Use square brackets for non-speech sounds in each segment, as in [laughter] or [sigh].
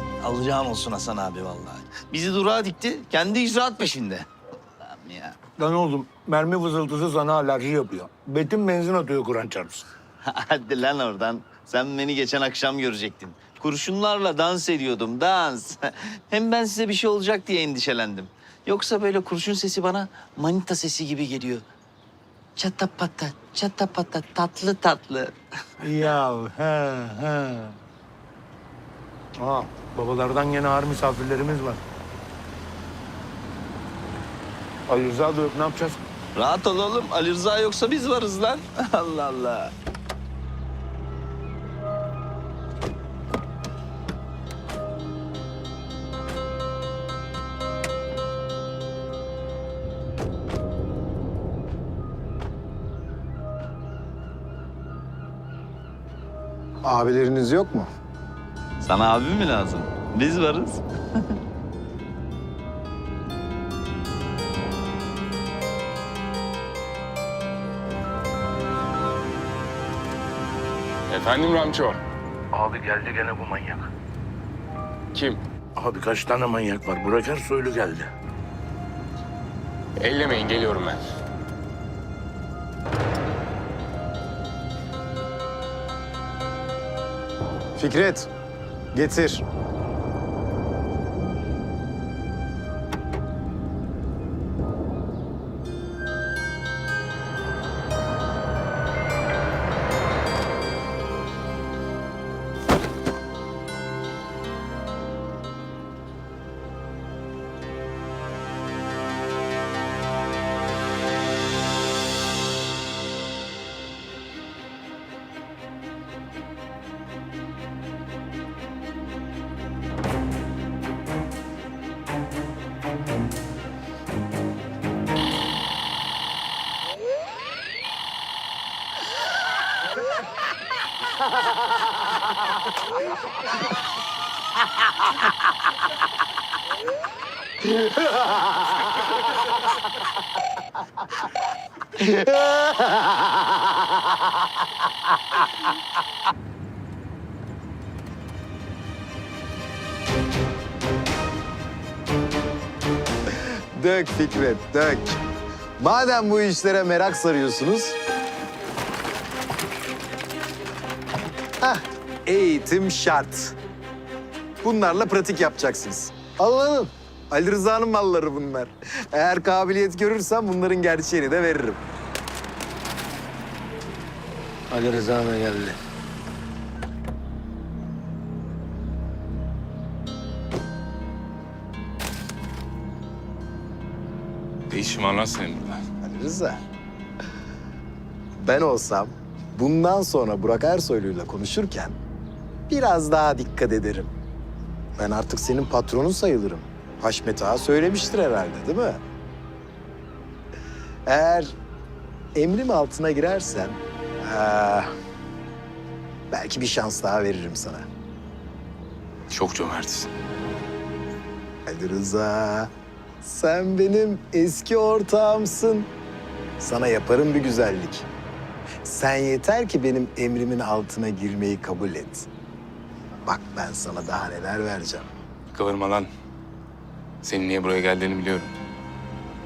Ben alacağım olsun Hasan abi vallahi. Bizi durağa dikti, kendi icraat peşinde. Allah'ım ya. Lan oğlum mermi vızıltısı sana alerji yapıyor. Betim benzin atıyor Kur'an çarpsın. [laughs] Hadi lan oradan. Sen beni geçen akşam görecektin. Kurşunlarla dans ediyordum, dans. [laughs] Hem ben size bir şey olacak diye endişelendim. Yoksa böyle kurşun sesi bana manita sesi gibi geliyor. Çatapata, çatapata, tatlı tatlı. Ya he he. Aa, babalardan gene ağır misafirlerimiz var. Ali Rıza da yok ne yapacağız? Rahat ol oğlum. Ali Rıza yoksa biz varız lan. [laughs] Allah Allah. Abileriniz yok mu? Sana abim mi lazım? Biz varız. [laughs] Efendim Ramço. Abi geldi gene bu manyak. Kim? Abi kaç tane manyak var? Burak Ersoylu geldi. Ellemeyin geliyorum ben. Fikret, getir. Dök Fikret, dök. Madem bu işlere merak sarıyorsunuz... Hah, eğitim şart. Bunlarla pratik yapacaksınız. Anladın? Ali Rıza'nın malları bunlar. Eğer kabiliyet görürsem bunların gerçeğini de veririm. Ali Rıza da geldi. Ne işin var lan senin burada? Ali Rıza. Ben olsam bundan sonra Burak Ersoylu'yla konuşurken biraz daha dikkat ederim. Ben artık senin patronun sayılırım. Haşmet Ağa söylemiştir herhalde değil mi? Eğer emrim altına girersen ah, belki bir şans daha veririm sana. Çok cömertsin. Ali Rıza, sen benim eski ortağımsın. Sana yaparım bir güzellik. Sen yeter ki benim emrimin altına girmeyi kabul et. Bak ben sana daha neler vereceğim. Kıvırma lan. Senin niye buraya geldiğini biliyorum.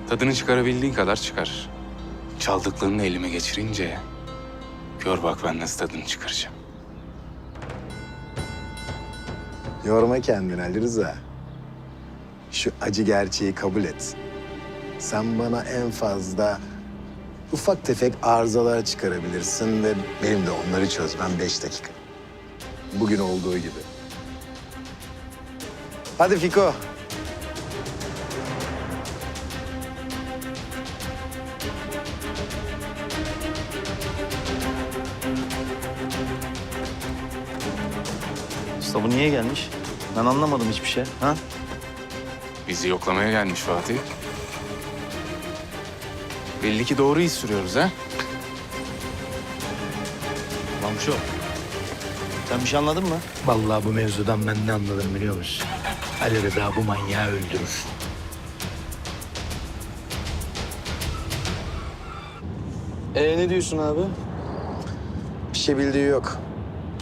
Tadını çıkarabildiğin kadar çıkar. Çaldıklarını elime geçirince... Gör bak ben nasıl tadını çıkaracağım. Yorma kendini Ali Rıza. Şu acı gerçeği kabul et. Sen bana en fazla ufak tefek arızalar çıkarabilirsin ve benim de onları çözmem beş dakika. Bugün olduğu gibi. Hadi Fiko. Usta bu niye gelmiş? Ben anlamadım hiçbir şey. Ha? Bizi yoklamaya gelmiş Fatih. Belli ki doğru iz sürüyoruz ha. Mamşo. Sen bir şey anladın mı? Vallahi bu mevzudan ben ne anladım biliyor musun? Ali Rıza bu manyağı öldürür. Ee ne diyorsun abi? Bir şey bildiği yok.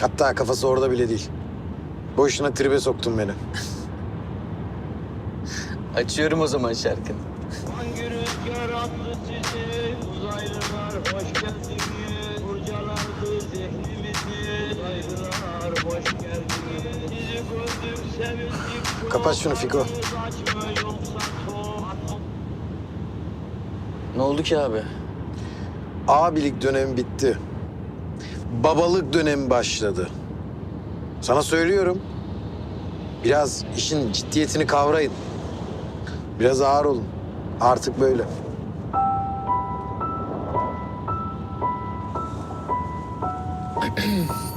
Hatta kafası orada bile değil. Boşuna tribe soktun beni. Açıyorum o zaman şarkını. Hangi rüzgar attı sizi Kapat şunu Fiko. Ne oldu ki abi? Abilik dönemi bitti. Babalık dönemi başladı. Sana söylüyorum. Biraz işin ciddiyetini kavrayın. Biraz ağır olun. Artık böyle. [clears throat]